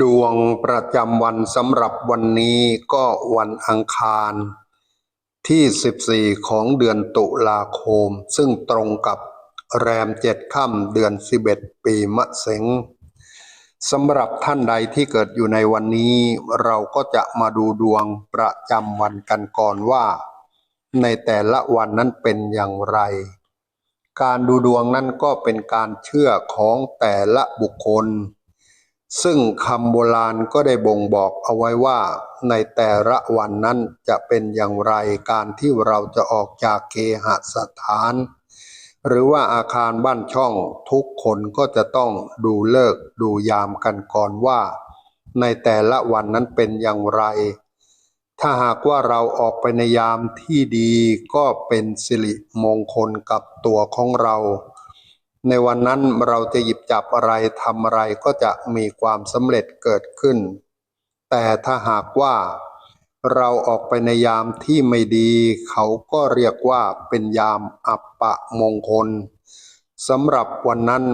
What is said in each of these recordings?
ดวงประจำวันสำหรับวันนี้ก็วันอังคาร ที่ 14 ของเดือนตุลาคม ซึ่งตรงกับแรมเจ็ดค่ำเดือน 11 ปีมะเสงสำหรับท่านใดที่เกิดอยู่ในวันนี้ เราก็จะมาดูดวงประจำวันกันก่อนว่า ในแต่ละวันนั้นเป็นอย่างไร การดูดวงนั้นก็เป็นการเชื่อของแต่ละบุคคล ซึ่งคำโบราณก็ได้บ่งบอกเอาไว้ว่า ในแต่ละวันนั้นจะเป็นอย่างไรการที่เราจะออกจากเคหสถาน หรือว่าอาคารบ้านช่องทุกคนก็จะต้องดูเลิกดูยามกันก่อนว่า ในแต่ละวันนั้นเป็นอย่างไร ถ้าหากว่าเราออกไปในยามที่ดีก็เป็นสิริมงคลกับตัวของเรา ในวันนั้นเราจะหยิบจับอะไรทำอะไรก็จะมีความสำเร็จเกิดขึ้น แต่ถ้าหากว่าเราออกไปในยามที่ไม่ดี เขาก็เรียกว่าเป็นยามอัปปะมงคลสำหรับวันนั้น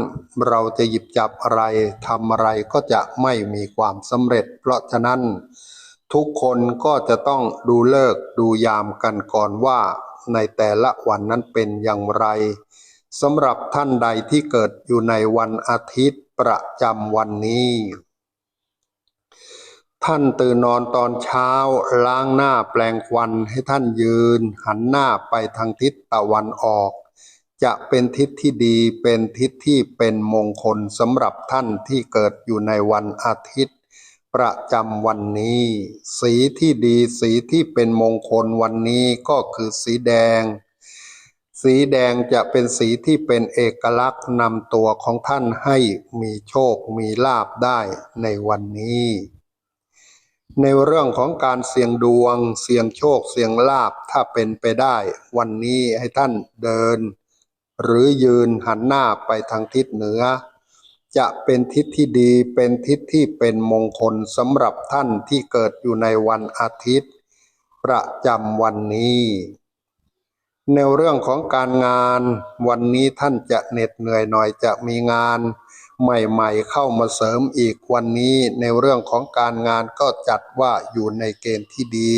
เราจะหยิบจับอะไรทำอะไรก็จะไม่มีความสำเร็จ เพราะฉะนั้น ทุกคนก็จะต้องดูเลิกดูยามกันก่อนว่า ในแต่ละวันนั้นเป็นอย่างไร สำหรับท่านใดที่เกิดอยู่ในวันอาทิตย์ประจำวันนี้ ท่านตื่นนอนตอนเช้าล้างหน้าแปลงควันให้ท่านยืน หันหน้าไปทางทิศตะวันออก จะเป็นทิศที่ดีเป็นทิศที่เป็นมงคลสำหรับท่านที่เกิดอยู่ในวันอาทิตย์ ประจำวันนี้ สีที่ดีสีที่เป็นมงคลวันนี้ก็คือสีแดง สีแดงจะเป็นสีที่เป็นเอกลักษณ์นำตัวของท่านให้มีโชคมีลาบได้ในวันนี้ ในเรื่องของการเสี่ยงดวง เสี่ยงโชคเสี่ยงลาบถ้าเป็นไปได้ วันนี้ให้ท่านเดิน หรือยืนหันหน้าไปทางทิศเหนือ จะเป็นทิศที่ดีเป็นทิศที่เป็นมงคลสำหรับท่านที่เกิดอยู่ในวันอาทิตย์ ประจำวันนี้ ในเรื่องของการงานวันนี้ท่านจะเหน็ดเหนื่อยหน่อยจะมีงาน ใหม่ๆเข้ามาเสริมอีกวันนี้ในเรื่องของการงานก็จัดว่าอยู่ในเกณฑ์ที่ดี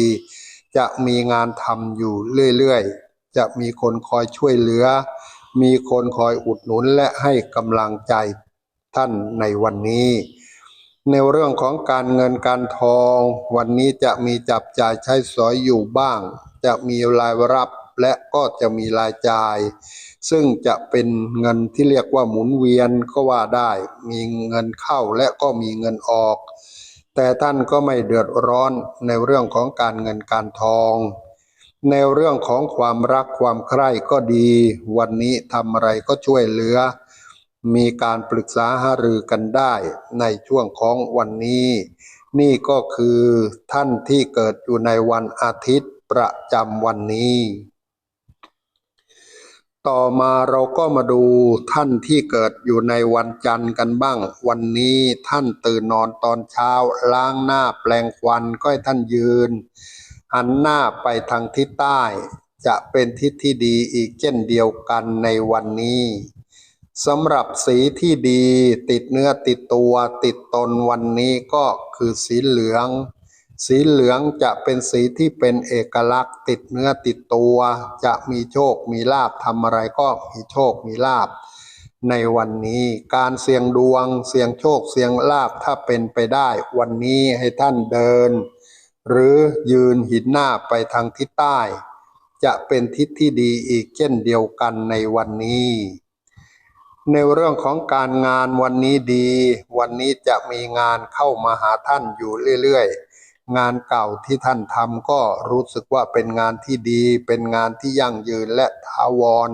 จะมีงานทำอยู่เรื่อยๆ จะมีคนคอยช่วยเหลือ มีคนคอยอุดหนุนและให้กำลังใจท่านในวันนี้ ในเรื่องของการเงินการทอง วันนี้จะมีจับจ่ายใช้สอยอยู่บ้าง จะมีรายรับ และก็จะมีรายจ่าย ซึ่งจะเป็นเงินที่เรียกว่าหมุนเวียนก็ว่าได้ มีเงินเข้าและก็มีเงินออก แต่ท่านก็ไม่เดือดร้อนในเรื่องของการเงินการทอง ในเรื่องของความรักความใคร่ก็ดี วันนี้ทำอะไรก็ช่วยเหลือ มีการปรึกษาหารือกันได้ในช่วงของวันนี้นี่ก็คือท่านที่เกิดอยู่ในวันอาทิตย์ประจำวันนี้ ต่อมาเราก็มาดูท่านที่เกิดอยู่ในวันจันทร์กันบ้าง วันนี้ท่านตื่นนอนตอนเช้า ล้างหน้าแปลงควันก็ให้ท่านยืน หันหน้าไปทางทิศใต้ จะเป็นทิศที่ดีอีกเช่นเดียวกันในวันนี้สำหรับสีที่ดีติดเนื้อติดตัวติดตนวันนี้ก็คือสีเหลือง สีเหลืองจะเป็นสีที่เป็นเอกลักษณ์ ติดเนื้อติดตัว จะมีโชคมีลาบทำอะไรก็มีโชคมีลาบ ในวันนี้การเสี่ยงดวง เสี่ยงโชคเสี่ยงลาบถ้าเป็นไปได้ วันนี้ให้ท่านเดิน หรือยืนหินหน้าไปทางทิศใต้ จะเป็นทิศที่ดีอีกเช่นเดียวกันในวันนี้ในเรื่องของการงานวันนี้ดี วันนี้จะมีงานเข้ามาหาท่านอยู่เรื่อยๆ งานเก่าที่ท่านทำก็รู้สึกว่าเป็นงานที่ดี เป็นงานที่ยั่งยืนและถาวร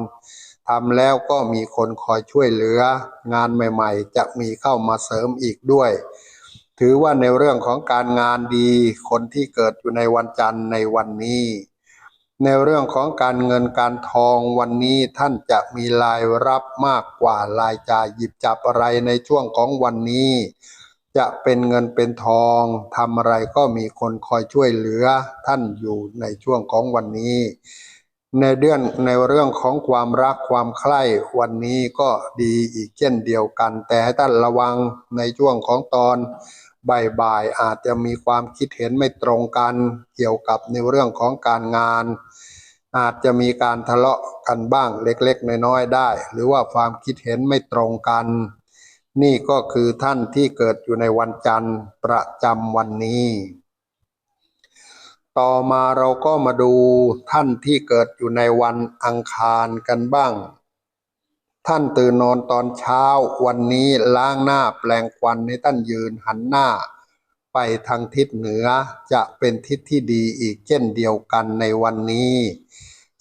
ทำแล้วก็มีคนคอยช่วยเหลือ งานใหม่ ๆ จะมีเข้ามาเสริมอีกด้วย ถือว่าในเรื่องของการงานดี คนที่เกิดอยู่ในวันจันทร์ในวันนี้ ในเรื่องของการเงินการทองวันนี้ท่านจะมีรายรับมากกว่ารายจ่ายหยิบจับอะไรในช่วงของวันนี้ จะเป็นเงินเป็นทองทำอะไรก็มีคนคอยช่วยเหลือท่านอยู่ในช่วงของวันนี้ ในเรื่องในเรื่องของความรักความใคร่วันนี้ก็ดีอีกเช่นเดียวกัน แต่ให้ท่านระวังในช่วงของตอนบ่ายๆอาจจะมีความคิดเห็นไม่ตรงกันเกี่ยวกับในเรื่องของการงาน อาจจะมีการทะเลาะกันบ้างเล็กๆ น้อยๆได้ หรือว่าความคิดเห็นไม่ตรงกัน นี่ก็คือท่านที่เกิดอยู่ในวันจันทร์ประจำวันนี้ ต่อมาเราก็มาดูท่านที่เกิดอยู่ในวันอังคารกันบ้าง ท่านตื่นนอนตอนเช้าวันนี้ล้างหน้าแปลงควันให้ท่านยืนหันหน้า ไปทางทิศเหนือจะเป็นทิศที่ดีอีกเช่นเดียวกันในวันนี้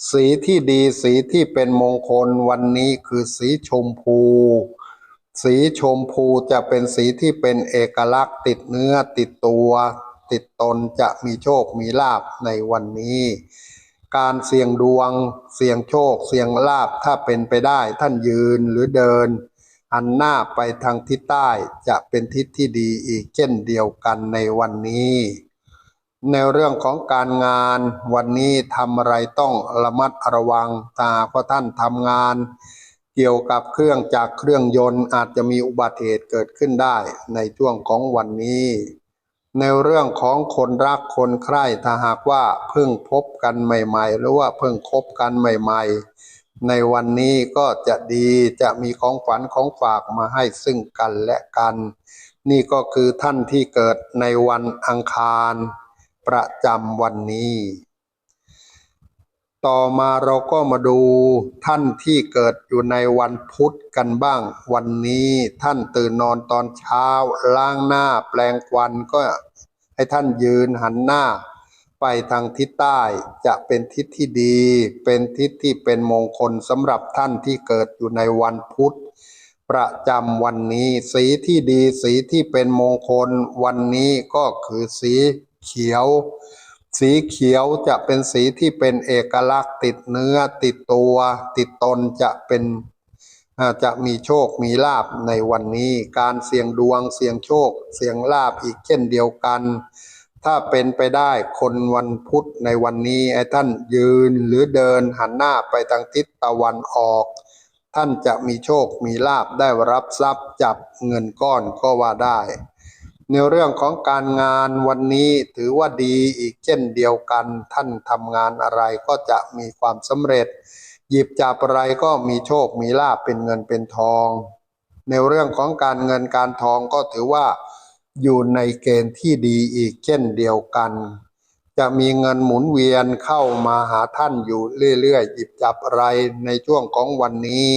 สีที่ดีสีที่เป็นมงคลวันนี้คือสีชมพู สีชมพูจะเป็นสีที่เป็นเอกลักษณ์ติดเนื้อติดตัว ติดตนจะมีโชคมีลาภในวันนี้ การเสี่ยงดวง เสี่ยงโชค เสี่ยงลาภถ้าเป็นไปได้ท่านยืนหรือเดินหันหน้าไปทางทิศใต้จะเป็นทิศที่ดีอีกเช่นเดียวกันในวันนี้ ในเรื่องของการงานวันนี้ทำอะไรต้องระมัดระวังตาเพราะท่านทำงาน เกี่ยวกับเครื่องจากเครื่องยนต์อาจจะมีอุบัติเหตุเกิดขึ้นได้ในช่วงของวันนี้ ในเรื่องของคนรักคนใคร่ถ้าหากว่าเพิ่งพบกันใหม่ๆ หรือว่าเพิ่งคบกันใหม่ๆ ในวันนี้ก็จะดีจะมีของฝันของฝากมาให้ซึ่งกันและกัน นี่ก็คือท่านที่เกิดในวันอังคาร ประจำวันนี้ ต่อมาเราก็มาดูท่านที่เกิดอยู่ในวันพุธกันบ้าง วันนี้ท่านตื่นนอนตอนเช้า ล้างหน้าแปลงควันก็ให้ท่านยืนหันหน้า ไปทางทิศใต้จะเป็นทิศที่ดี เป็นทิศที่เป็นมงคลสำหรับท่านที่เกิดอยู่ในวันพุธประจำวันนี้ สีที่ดีสีที่เป็นมงคลวันนี้ก็คือสีเขียว สีเขียวจะเป็นสีที่เป็นเอกลักษณ์ติดเนื้อติดตัว ติดตนจะเป็นจะมีโชคมีลาบในวันนี้ การเสี่ยงดวงเสี่ยงโชค เสี่ยงลาบอีกเช่นเดียวกัน ถ้าเป็นไปได้คนวันพุธในวันนี้ไอ้ท่านยืนหรือเดินหันหน้าไปทางทิศตะวันออก ท่านจะมีโชคมีลาบได้รับทรัพย์จับเงินก้อนก็ว่าได้ ในเรื่องของการงานวันนี้ถือว่าดีอีกเช่นเดียวกัน ท่านทำงานอะไรก็จะมีความสำเร็จ หยิบจับอะไรก็มีโชคมีลาบเป็นเงินเป็นทอง ในเรื่องของการเงินการทองก็ถือว่าอยู่ในเกณฑ์ที่ดีอีกเช่นเดียวกัน จะมีเงินหมุนเวียนเข้ามาหาท่านอยู่เรื่อยๆ หยิบจับอะไรในช่วงของวันนี้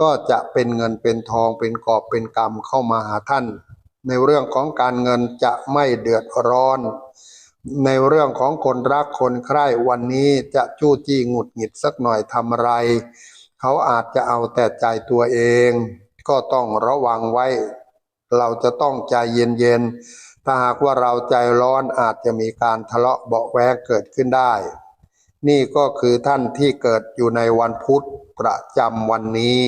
ก็จะเป็นเงินเป็นทองเป็นกอบเป็นกำเข้ามาหาท่าน ในเรื่องของการเงินจะไม่เดือดร้อน ในเรื่องของคนรักคนใคร่วันนี้จะจู้จี้หงุดหงิดสักหน่อยทำอะไร เขาอาจจะเอาแต่ใจตัวเอง ก็ต้องระวังไว้ เราจะต้องใจเย็นๆถ้าหากว่าเราใจร้อนอาจจะมีการทะเลาะเบาแวงเกิดขึ้นได้ นี่ก็คือท่านที่เกิดอยู่ในวันพุธประจำวันนี้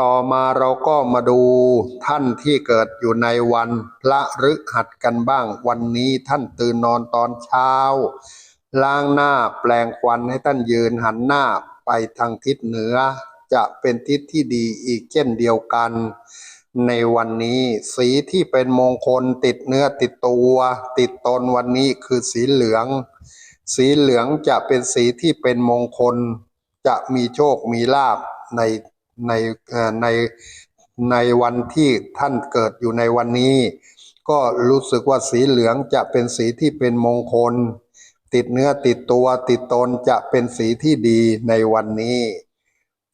ต่อมาเราก็มาดูท่านที่เกิดอยู่ในวันพระฤหัสกันบ้าง วันนี้ท่านตื่นนอนตอนเช้า ล้างหน้าแปลงควันให้ท่านยืนหันหน้าไปทางทิศเหนือ จะเป็นทิศที่ดีอีกเช่นเดียวกัน ในวันนี้สีที่เป็นมงคลติดเนื้อติดตัว ติดตนวันนี้คือสีเหลือง สีเหลืองจะเป็นสีที่เป็นมงคล จะมีโชคมีลาภใน ในในในวันที่ท่านเกิดอยู่ในวันนี้ ก็รู้สึกว่าสีเหลืองจะเป็นสีที่เป็นมงคล ติดเนื้อติดตัวติดตนจะเป็นสีที่ดีในวันนี้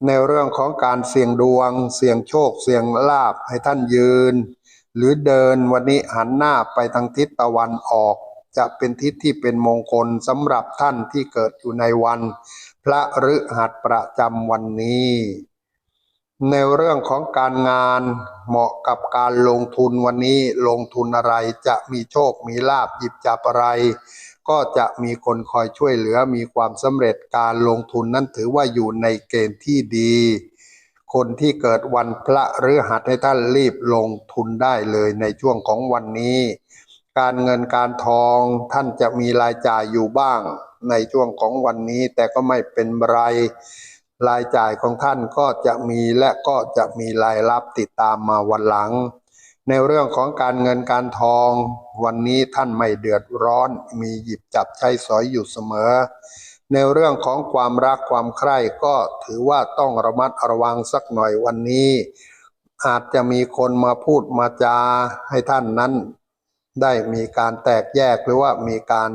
ในเรื่องของการเสี่ยงดวง เสี่ยงโชค เสี่ยงลาบให้ท่านยืน หรือเดินวันนี้หันหน้าไปทางทิศตะวันออก จะเป็นทิศที่เป็นมงคลสำหรับท่านที่เกิดอยู่ในวัน พระฤหัสประจำวันนี้ ในเรื่องของการงานเหมาะกับการลงทุนวันนี้ลงทุนอะไรจะมีโชคมีลาบหยิบจับอะไร ก็จะมีคนคอยช่วยเหลือมีความสำเร็จการลงทุนนั้นถือว่าอยู่ในเกณฑ์ที่ดี คนที่เกิดวันพระฤหัสให้ท่านรีบลงทุนได้เลยในช่วงของวันนี้ การเงินการทองท่านจะมีรายจ่ายอยู่บ้างในช่วงของวันนี้แต่ก็ไม่เป็นไร รายจ่ายของท่านก็จะมีและก็จะมีรายรับติดตามมาวันหลัง ในเรื่องของการเงินการทอง วันนี้ท่านไม่เดือดร้อน มีหยิบจับใช้สอยอยู่เสมอ ในเรื่องของความรักความใคร่ก็ถือว่าต้องระมัดระวังสักหน่อยวันนี้ อาจจะมีคนมาพูดมาจาให้ท่านนั้น ได้มีการแตกแยกหรือว่ามีการ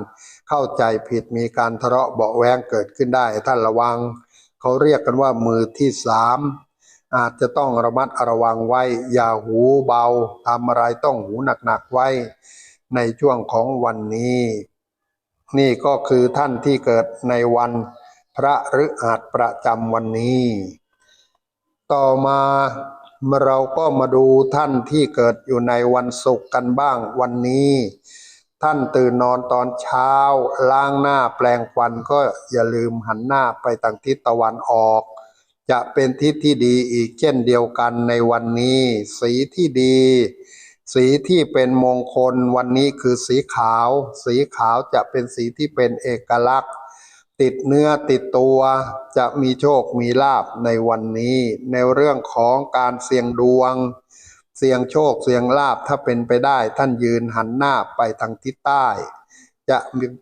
เข้าใจผิดมีการทะเลาะเบาแวงเกิดขึ้นได้ท่านระวัง เขาเรียกกันว่ามือที่สามอาจจะต้องระมัดระวังไว้ อย่าหูเบาทำอะไรต้องหูหนักๆไว้ ในช่วงของวันนี้ นี่ก็คือท่านที่เกิดในวันพระฤหัสประจำวันนี้ ต่อมาเราก็มาดูท่านที่เกิดอยู่ในวันศุกร์กันบ้างวันนี้ ท่านตื่นนอนตอนเช้า ล้างหน้าแปลงฟันก็อย่าลืมหันหน้าไปทางทิศตะวันออก จะเป็นทิศที่ดีอีกเช่นเดียวกันในวันนี้ สีที่ดี สีที่เป็นมงคลวันนี้คือสีขาว สีขาวจะเป็นสีที่เป็นเอกลักษณ์ ติดเนื้อติดตัวจะมีโชคมีลาบในวันนี้ ในเรื่องของการเสี่ยงดวง เสี่ยงโชคเสี่ยงลาบถ้าเป็นไปได้ ท่านยืนหันหน้าไปทางทิศใต้ จะ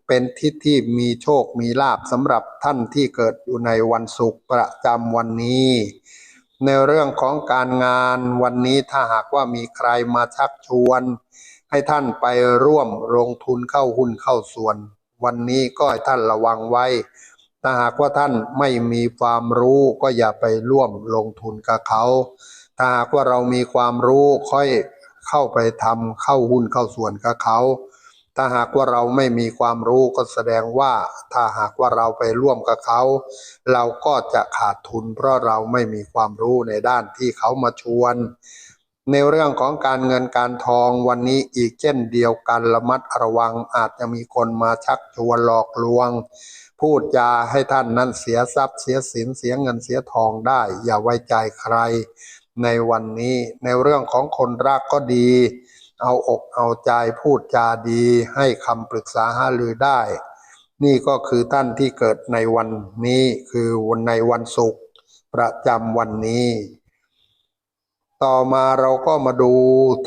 เป็นทิศที่มีโชคมีลาบสำหรับท่านที่เกิดอยู่ในวันศุกร์ประจำวันนี้ ในเรื่องของการงานวันนี้ถ้าหากว่ามีใครมาชักชวน ให้ท่านไปร่วมลงทุนเข้าหุ้นเข้าส่วน วันนี้ก็ให้ท่านระวังไว้ถ้าหากว่าท่านไม่มีความรู้ก็อย่าไปร่วมลงทุนกับเขา ถ้าหากว่าเรามีความรู้ค่อยเข้าไปทำเข้าหุ้นเข้าส่วนกับเขาถ้าหากว่าเราไม่มีความรู้ก็แสดงว่าถ้าหากว่าเราไปร่วมกับเขา เราก็จะขาดทุน เพราะเราไม่มีความรู้ในด้านที่เขามาชวน ในเรื่องของการเงินการทองวันนี้อีกเช่นเดียวกันระมัดระวังอาจจะมีคนมาชักชวนหลอกลวง พูดจาให้ท่านนั้นเสียทรัพย์เสียสินเสียเงินเสียทองได้ อย่าไว้ใจใคร ในวันนี้ในเรื่องของคนรักก็ดี เอาอกเอาใจพูดจาดี ให้คำปรึกษาหารือได้ นี่ก็คือท่านที่เกิดในวันนี้คือวันในวันศุกร์ประจำวันนี้ ต่อมาเราก็มาดู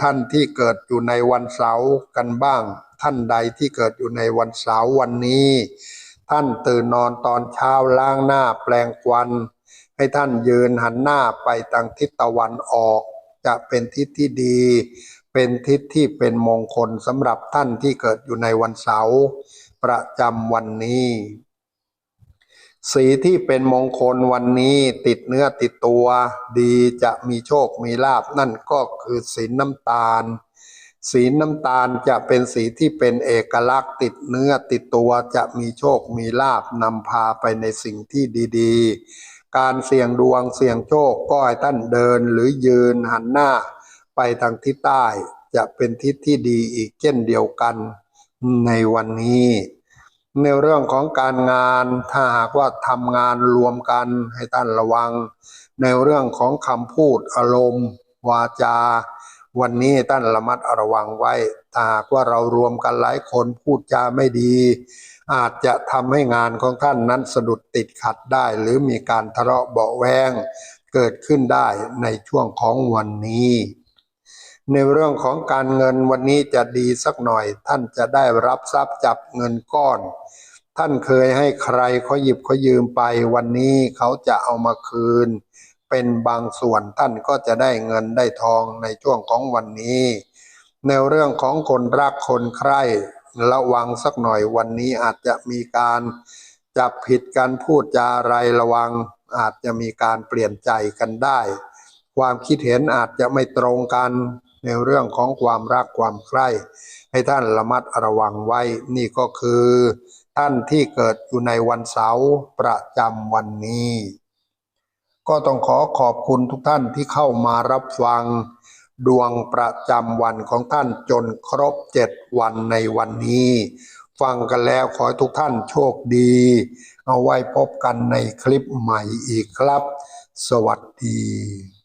ท่านที่เกิดอยู่ในวันเสาร์กันบ้าง ท่านใดที่เกิดอยู่ในวันเสาร์วันนี้ ท่านตื่นนอนตอนเช้าล้างหน้าแปลงควัน ให้ท่านยืนหันหน้าไปทางทิศตะวันออก จะเป็นทิศที่ดี เป็นทิศที่เป็นมงคลสำหรับท่านที่เกิดอยู่ในวันเสาร์ประจำวันนี้ สีที่เป็นมงคลวันนี้ติดเนื้อติดตัวดีจะมีโชคมีลาบนั่นก็คือสีน้ำตาล สีน้ำตาลจะเป็นสีที่เป็นเอกลักษณ์ ติดเนื้อติดตัวจะมีโชคมีลาบนำพาไปในสิ่งที่ดี ๆ การเสี่ยงดวงเสี่ยงโชคก็ให้ท่านเดินหรือยืนหันหน้า ไปทางทิศใต้ จะเป็นทิศที่ดีอีกเช่นเดียวกันในวันนี้ ในเรื่องของการงานถ้าหากว่าทำงานรวมกันให้ท่านระวัง ในเรื่องของคำพูดอารมณ์ วาจา วันนี้ท่านระมัดระวังไว้ถ้าหากว่าเรารวมกันหลายคนพูดจาไม่ดี อาจจะทำให้งานของท่านนั้นสะดุดติดขัดได้ หรือมีการทะเลาะเบาแวงเกิดขึ้นได้ในช่วงของวันนี้ ในเรื่องของการเงินวันนี้จะดีสักหน่อย ท่านจะได้รับทรัพย์จับเงินก้อน ท่านเคยให้ใครเขาหยิบเขายืมไป วันนี้เขาจะเอามาคืน เป็นบางส่วนท่านก็จะได้เงินได้ทองในช่วงของวันนี้ ในเรื่องของคนรักคนใคร่ระวังสักหน่อยวันนี้อาจจะมีการจับผิดกันพูดจาอะไรระวัง อาจจะมีการเปลี่ยนใจกันได้ ความคิดเห็นอาจจะไม่ตรงกันในเรื่องของความรักความใคร่ให้ท่านระมัดระวังไว้ นี่ก็คือ ท่านที่เกิดอยู่ในวันเสาร์ประจำวันนี้ ก็ต้องขอขอบคุณทุกท่านที่เข้ามารับฟังดวงประจำวันของท่านจนครบเจ็ดวันในวันนี้ ฟังกันแล้วขอให้ทุกท่านโชคดี เอาไว้พบกันในคลิปใหม่อีกครับ สวัสดี